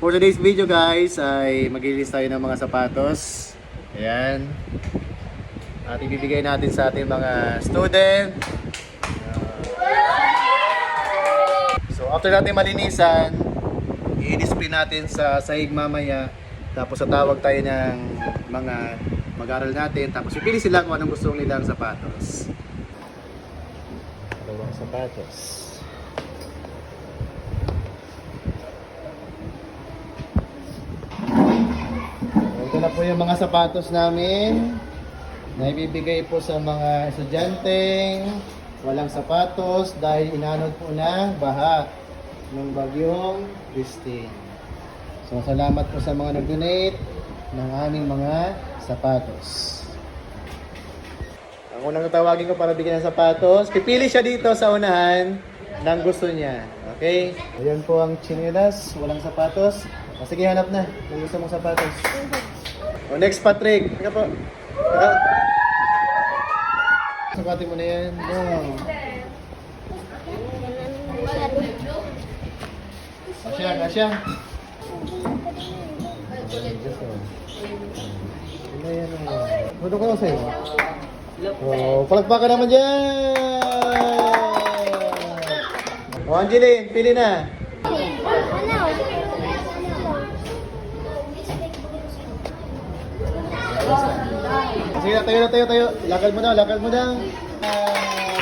For today's video guys, ay mag-release tayo ng mga sapatos. Ayan. At ibibigay natin sa ating mga student. So after natin malinisan, i-display natin sa sahig mamaya. Tapos tatawag tayo ng mga mag-aral natin. Tapos pipili sila kung anong gusto nilang sapatos. Dalawang sapatos. Po yung mga sapatos namin na ibibigay po sa mga estudyanteng walang sapatos dahil inanod po ng baha ng bagyong Christine. So salamat po sa mga nag-donate ng aming mga sapatos. Ang unang tawagin ko para bigyan ng sapatos, pipili siya dito sa unahan ng gusto niya. Okay? Ayan po ang chinelas, walang sapatos. O, sige, hanap na. Kung gusto mong sapatos. O, next, Patrick. Teka po. Teka. Sapatin mo na yan. No. Asya, asya. Ano yan? Ano ko? Oh, palagpakan naman dyan! O, Angeline, pili na. Sige na, tayo na, tayo, tayo. Lakad mo na, lakad mo na. Uh,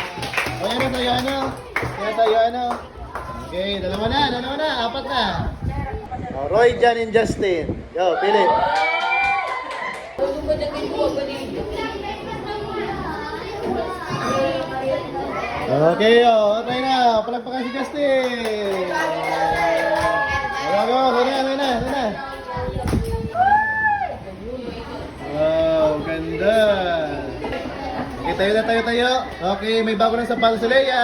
o, yan na, tayo, ano? Yan, tayo, ano? Okay, dalawa na, dalawa na, apat na. O, Roy, Jan, and Justin. Yo, pili. Okay, oh, okay na. Palagpakan si Justin. Wala ko, wala na, wala na, wala na. Wow, ganda. Okay, tayo na, tayo, tayo. Okay, may bago ng sapatos si Leia.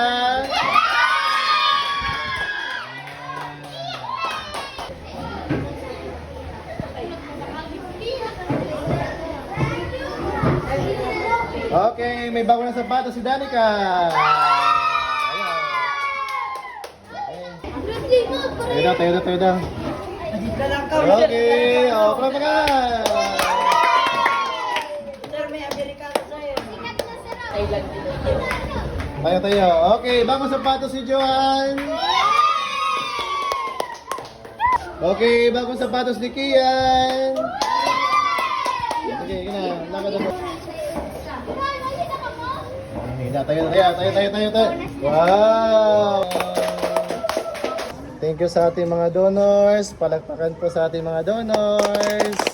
Okay, may bago ng sapatos si Danica. Tayo na, tayo na, tayo na. Okay, oh, palagpakan. Tayo tayo. Okay, bagong sapatos si Joan. Okay, bagong sapatos ni Kian. Okay, yun na. Na, tayo, tayo, tayo, tayo, tayo, tayo. Wow! Thank you sa ating mga donors. Palagpakan po sa ating mga donors.